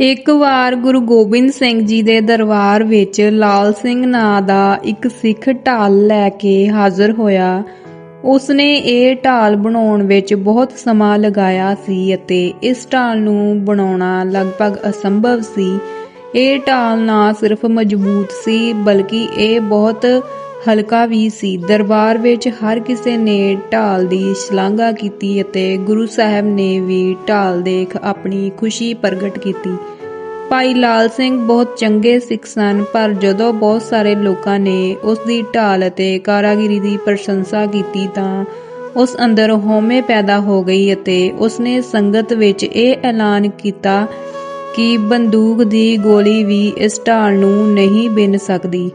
ਇੱਕ ਵਾਰ ਗੁਰੂ ਗੋਬਿੰਦ ਸਿੰਘ ਜੀ ਦੇ ਦਰਬਾਰ ਵਿੱਚ ਲਾਲ ਸਿੰਘ ਨਾਂ ਦਾ ਇੱਕ ਸਿੱਖ ਢਾਲ ਲੈ ਕੇ ਹਾਜ਼ਰ ਹੋਇਆ। ਉਸਨੇ ਇਹ ਢਾਲ ਬਣਾਉਣ ਵਿੱਚ ਬਹੁਤ ਸਮਾਂ ਲਗਾਇਆ ਸੀ ਅਤੇ ਇਸ ਢਾਲ ਨੂੰ ਬਣਾਉਣਾ ਲਗਭਗ ਅਸੰਭਵ ਸੀ। ਇਹ ਢਾਲ ਨਾ ਸਿਰਫ ਮਜ਼ਬੂਤ ਸੀ, ਬਲਕਿ ਇਹ ਬਹੁਤ ਹਲਕਾ ਵੀ ਸੀ। ਦਰਬਾਰ ਵਿੱਚ ਹਰ ਕਿਸੇ ਨੇ ਢਾਲ ਦੀ ਸ਼ਲਾਘਾ ਕੀਤੀ ਅਤੇ ਗੁਰੂ ਸਾਹਿਬ ਨੇ ਵੀ ਢਾਲ ਦੇਖ ਆਪਣੀ ਖੁਸ਼ੀ ਪ੍ਰਗਟ ਕੀਤੀ। ਭਾਈ ਲਾਲ ਸਿੰਘ ਬਹੁਤ ਚੰਗੇ ਸਿੱਖ ਸਨ, ਪਰ ਜਦੋਂ ਬਹੁਤ ਸਾਰੇ ਲੋਕਾਂ ਨੇ ਉਸ ਦੀ ਢਾਲ ਅਤੇ ਕਾਰਾਗਿਰੀ ਦੀ ਪ੍ਰਸ਼ੰਸਾ ਕੀਤੀ ਤਾਂ ਉਸ ਅੰਦਰ ਹਉਮੈ ਪੈਦਾ ਹੋ ਗਈ ਅਤੇ ਉਸਨੇ ਸੰਗਤ ਵਿੱਚ ਇਹ ਐਲਾਨ ਕੀਤਾ ਕਿ ਬੰਦੂਕ ਦੀ ਗੋਲੀ ਵੀ ਇਸ ਢਾਲ ਨੂੰ ਨਹੀਂ ਬਿਨ ਸਕਦੀ।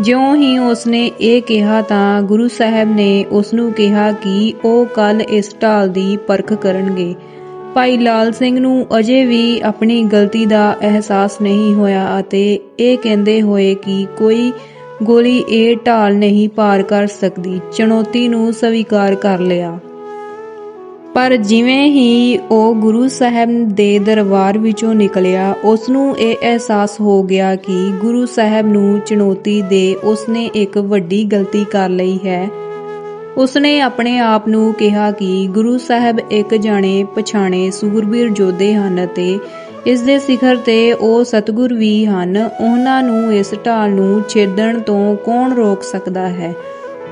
ਜਿਉਂ ਹੀ ਉਸਨੇ ਇਹ ਕਿਹਾ ਤਾਂ ਗੁਰੂ ਸਾਹਿਬ ਨੇ ਉਸ ਨੂੰ ਕਿਹਾ ਕਿ ਉਹ ਕੱਲ ਇਸ ਢਾਲ ਦੀ ਪਰਖ ਕਰਨਗੇ। ਭਾਈ ਲਾਲ ਸਿੰਘ ਨੂੰ ਅਜੇ ਵੀ ਆਪਣੀ ਗਲਤੀ ਦਾ ਅਹਿਸਾਸ ਨਹੀਂ ਹੋਇਆ ਅਤੇ ਇਹ ਕਹਿੰਦੇ ਹੋਏ ਕਿ ਕੋਈ ਗੋਲੀ ਇਹ ਢਾਲ ਨਹੀਂ ਪਾਰ ਕਰ ਸਕਦੀ। ਚੁਣੌਤੀ ਨੂੰ ਸਵੀਕਾਰ ਕਰ ਲਿਆ। ਪਰ ਜਿਵੇਂ ਹੀ ਉਹ ਗੁਰੂ ਸਾਹਿਬ ਦੇ ਦਰਬਾਰ ਵਿੱਚੋਂ ਨਿਕਲਿਆ ਉਸ ਨੂੰ ਇਹ ਅਹਿਸਾਸ ਹੋ ਗਿਆ ਕਿ ਗੁਰੂ ਸਾਹਿਬ ਨੂੰ ਚੁਣੌਤੀ ਦੇ ਉਸਨੇ ਇੱਕ ਵੱਡੀ ਗਲਤੀ ਕਰ ਲਈ ਹੈ। ਉਸਨੇ ਆਪਣੇ ਆਪ ਨੂੰ ਕਿਹਾ ਕਿ ਗੁਰੂ ਸਾਹਿਬ ਇੱਕ ਜਾਣੇ ਪਛਾਣੇ ਸੂਰਬੀਰ ਯੋਧੇ ਹਨ ਅਤੇ ਇਸ ਦੇ ਸਿਖਰ ਤੇ ਉਹ ਸਤਗੁਰ ਵੀ ਹਨ। ਉਹਨਾਂ ਨੂੰ ਇਸ ਢਾਲ ਨੂੰ ਛੇਦਣ ਤੋਂ ਕੌਣ ਰੋਕ ਸਕਦਾ ਹੈ?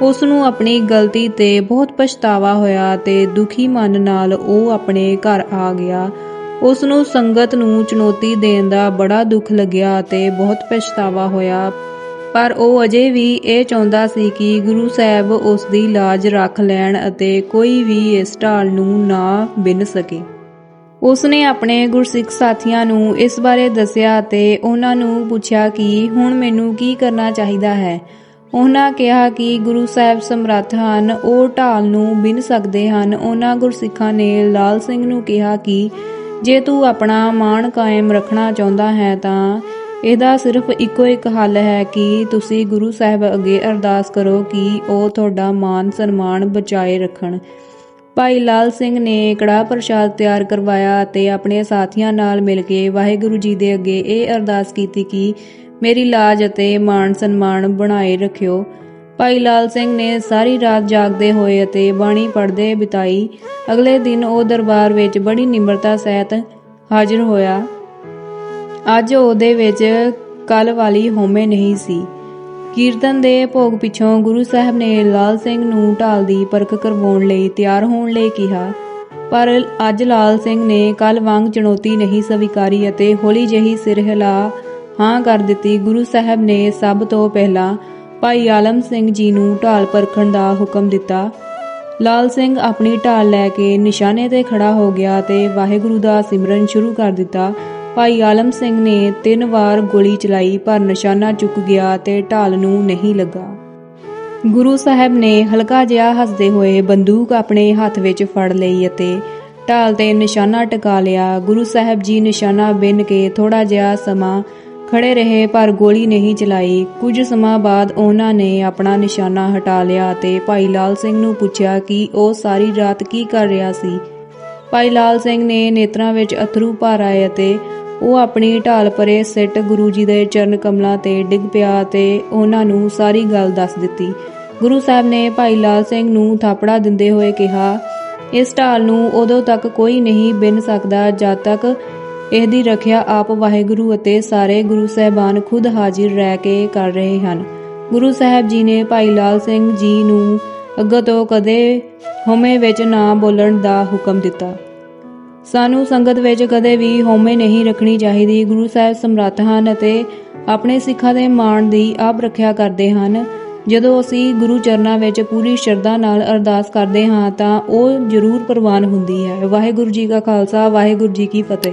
ਉਸ ਨੂੰ ਆਪਣੀ ਗਲਤੀ ਤੇ ਬਹੁਤ ਪਛਤਾਵਾ ਹੋਇਆ ਤੇ ਦੁਖੀ ਮਨ ਨਾਲ ਉਹ ਆਪਣੇ ਘਰ ਆ ਗਿਆ। ਉਸ ਨੂੰ ਸੰਗਤ ਨੂੰ ਚੁਣੌਤੀ ਦੇਣ ਦਾ ਬੜਾ ਦੁੱਖ ਲੱਗਿਆ ਤੇ ਬਹੁਤ ਪਛਤਾਵਾ ਹੋਇਆ। ਪਰ ਉਹ ਅਜੇ ਵੀ ਇਹ ਚਾਹੁੰਦਾ ਸੀ ਕਿ ਗੁਰੂ ਸਾਹਿਬ ਉਸ ਦੀ ਲਾਜ ਰੱਖ ਲੈਣ ਅਤੇ ਕੋਈ ਵੀ ਇਸ ਢਾਲ ਨੂੰ ਨਾ ਬਿੰਨ ਸਕੇ। ਉਸ ਨੇ ਆਪਣੇ ਗੁਰਸਿੱਖ ਸਾਥੀਆਂ ਨੂੰ ਇਸ ਬਾਰੇ ਦੱਸਿਆ ਤੇ ਉਹਨਾਂ ਨੂੰ ਪੁੱਛਿਆ ਕਿ ਹੁਣ ਮੈਨੂੰ ਕੀ ਕਰਨਾ ਚਾਹੀਦਾ ਹੈ? ਉਹਨਾਂ ਕਿਹਾ ਕਿ ਗੁਰੂ ਸਾਹਿਬ ਸਮਰੱਥ ਹਨ, ਉਹ ਢਾਲ ਨੂੰ ਬਿਨ ਸਕਦੇ ਹਨ। ਉਹਨਾਂ ਗੁਰਸਿੱਖਾਂ ਨੇ ਲਾਲ ਸਿੰਘ ਨੂੰ ਕਿਹਾ ਕਿ ਜੇ ਤੂੰ ਆਪਣਾ ਮਾਣ ਕਾਇਮ ਰੱਖਣਾ ਚਾਹੁੰਦਾ ਹੈ ਤਾਂ ਇਹਦਾ ਸਿਰਫ ਇੱਕੋ ਇੱਕ ਹੱਲ ਹੈ ਕਿ ਤੁਸੀਂ ਗੁਰੂ ਸਾਹਿਬ ਅੱਗੇ ਅਰਦਾਸ ਕਰੋ ਕਿ ਉਹ ਤੁਹਾਡਾ ਮਾਨ ਸਨਮਾਨ ਬਚਾਏ ਰੱਖਣ। ਭਾਈ ਲਾਲ ਸਿੰਘ ਨੇ ਕੜਾ ਪ੍ਰਸ਼ਾਦ ਤਿਆਰ ਕਰਵਾਇਆ ਅਤੇ ਆਪਣੇ ਸਾਥੀਆਂ ਨਾਲ ਮਿਲ ਕੇ ਵਾਹਿਗੁਰੂ ਜੀ ਦੇ ਅੱਗੇ ਇਹ ਅਰਦਾਸ ਕੀਤੀ ਕਿ ਮੇਰੀ ਲਾਜ ਅਤੇ ਮਾਣ ਸਨਮਾਨ ਬਣਾਏ ਰੱਖਿਓ। ਭਾਈ ਲਾਲ ਸਿੰਘ ਨੇ ਸਾਰੀ ਰਾਤ ਜਾਗਦੇ ਹੋਏ ਅਤੇ ਬਾਣੀ ਪੜ੍ਹਦੇ ਬਿਤਾਈ, ਅਗਲੇ ਦਿਨ ਉਹ ਦਰਬਾਰ ਵਿੱਚ ਬੜੀ ਨਿਮਰਤਾ ਸਹਿਤ ਹਾਜ਼ਰ ਹੋਇਆ। ਅੱਜ ਉਹਦੇ ਵਿੱਚ ਕੱਲ ਵਾਲੀ ਹੋਮੇ ਨਹੀਂ ਸੀ। ਕੀਰਤਨ ਦੇ ਭੋਗ ਪਿੱਛੋਂ ਗੁਰੂ ਸਾਹਿਬ ਨੇ ਲਾਲ ਸਿੰਘ ਨੂੰ ਢਾਲ ਦੀ ਪਰਖ ਕਰਵਾਉਣ ਲਈ ਤਿਆਰ ਹੋਣ ਲਈ ਕਿਹਾ, ਪਰ ਅੱਜ ਲਾਲ ਸਿੰਘ ਨੇ ਕੱਲ ਵਾਂਗ ਚੁਣੌਤੀ ਨਹੀਂ ਸਵੀਕਾਰੀ ਅਤੇ ਹੌਲੀ ਜਿਹੀ ਸਿਰ ਹਿਲਾ ਹਾਂ ਕਰ ਦਿੱਤੀ। ਗੁਰੂ ਸਾਹਿਬ ਨੇ ਸਭ ਤੋਂ ਪਹਿਲਾਂ ਭਾਈ ਆਲਮ ਸਿੰਘ ਜੀ ਨੂੰ ਢਾਲ ਪਰਖਣ ਦਾ ਹੁਕਮ ਦਿੱਤਾ। ਲਾਲ ਸਿੰਘ ਆਪਣੀ ਢਾਲ ਲੈ ਕੇ ਨਿਸ਼ਾਨੇ ਤੇ ਖੜਾ ਹੋ ਗਿਆ ਤੇ ਵਾਹਿਗੁਰੂ ਦਾ ਸਿਮਰਨ ਸ਼ੁਰੂ ਕਰ ਦਿੱਤਾ। ਭਾਈ ਆਲਮ ਸਿੰਘ ਨੇ ਤਿੰਨ ਵਾਰ ਗੋਲੀ ਚਲਾਈ, ਪਰ ਨਿਸ਼ਾਨਾ ਚੁੱਕ ਗਿਆ ਤੇ ਢਾਲ ਨੂੰ ਨਹੀਂ ਲੱਗਾ। ਗੁਰੂ ਸਾਹਿਬ ਨੇ ਹਲਕਾ ਜਿਹਾ ਹੱਸਦੇ ਹੋਏ ਬੰਦੂਕ ਆਪਣੇ ਹੱਥ ਵਿੱਚ ਫੜ ਲਈ ਅਤੇ ਢਾਲ ਤੇ ਨਿਸ਼ਾਨਾ ਟਿਕਾ ਲਿਆ। ਗੁਰੂ ਸਾਹਿਬ ਜੀ ਨਿਸ਼ਾਨਾ ਬਿੰਨ ਕੇ ਥੋੜਾ ਜਿਹਾ ਸਮਾਂ ਖੜੇ ਰਹੇ, ਪਰ ਗੋਲੀ ਨਹੀਂ ਚਲਾਈ। ਕੁਝ ਸਮਾਂ ਬਾਅਦ ਉਹਨਾਂ ਨੇ ਆਪਣਾ ਨਿਸ਼ਾਨਾ ਹਟਾ ਲਿਆ ਤੇ ਭਾਈ ਲਾਲ ਸਿੰਘ ਨੂੰ ਪੁੱਛਿਆ ਕਿ ਉਹ ਸਾਰੀ ਰਾਤ ਕੀ ਕਰ ਰਿਹਾ ਸੀ। ਭਾਈ ਲਾਲ ਸਿੰਘ ਨੇ ਨੇਤਰਾਂ ਵਿੱਚ ਅਥਰੂ ਭਰ ਆਏ ਅਤੇ ਉਹ ਆਪਣੀ ਢਾਲ ਪਰੇ ਸਿੱਟ ਗੁਰੂ ਜੀ ਦੇ ਚਰਨ ਕਮਲਾਂ ਤੇ ਡਿੱਗ ਪਿਆ ਤੇ ਉਹਨਾਂ ਨੂੰ ਸਾਰੀ ਗੱਲ ਦੱਸ ਦਿੱਤੀ। ਗੁਰੂ ਸਾਹਿਬ ਨੇ ਭਾਈ ਲਾਲ ਸਿੰਘ ਨੂੰ ਥਾਪੜਾ ਦਿੰਦੇ ਹੋਏ ਕਿਹਾ, ਇਸ ਢਾਲ ਨੂੰ ਉਦੋਂ ਤੱਕ ਕੋਈ ਨਹੀਂ ਬਿੰਨ ਸਕਦਾ ਜਦ ਤੱਕ ਇਹਦੀ ਰੱਖਿਆ ਆਪ ਵਾਹਿਗੁਰੂ ਅਤੇ ਸਾਰੇ ਗੁਰੂ ਸਾਹਿਬਾਨ ਖੁਦ ਹਾਜ਼ਰ ਰਹਿ ਕੇ ਕਰ ਰਹੇ ਹਨ। ਗੁਰੂ ਸਾਹਿਬ ਜੀ ਨੇ ਭਾਈ ਲਾਲ ਸਿੰਘ ਜੀ ਨੂੰ ਅੱਗੇ ਤੋਂ ਕਦੇ ਹਉਮੈ ਵਿੱਚ ਨਾ ਬੋਲਣ ਦਾ ਹੁਕਮ ਦਿੱਤਾ। ਸਾਨੂੰ ਸੰਗਤ ਵਿੱਚ ਕਦੇ ਵੀ ਹਉਮੈ ਨਹੀਂ ਰੱਖਣੀ ਚਾਹੀਦੀ। ਗੁਰੂ ਸਾਹਿਬ ਸਮਰੱਥ ਹਨ ਅਤੇ ਆਪਣੇ ਸਿੱਖਾਂ ਦੇ ਮਾਣ ਦੀ ਆਪ ਰੱਖਿਆ ਕਰਦੇ ਹਨ। ਜਦੋਂ ਅਸੀਂ ਗੁਰੂ ਚਰਨਾਂ ਵਿੱਚ ਪੂਰੀ ਸ਼ਰਧਾ ਨਾਲ ਅਰਦਾਸ ਕਰਦੇ ਹਾਂ ਤਾਂ ਉਹ ਜ਼ਰੂਰ ਪ੍ਰਵਾਨ ਹੁੰਦੀ ਹੈ। ਵਾਹਿਗੁਰੂ ਜੀ ਕਾ ਖਾਲਸਾ, ਵਾਹਿਗੁਰੂ ਜੀ ਕੀ ਫਤਿਹ।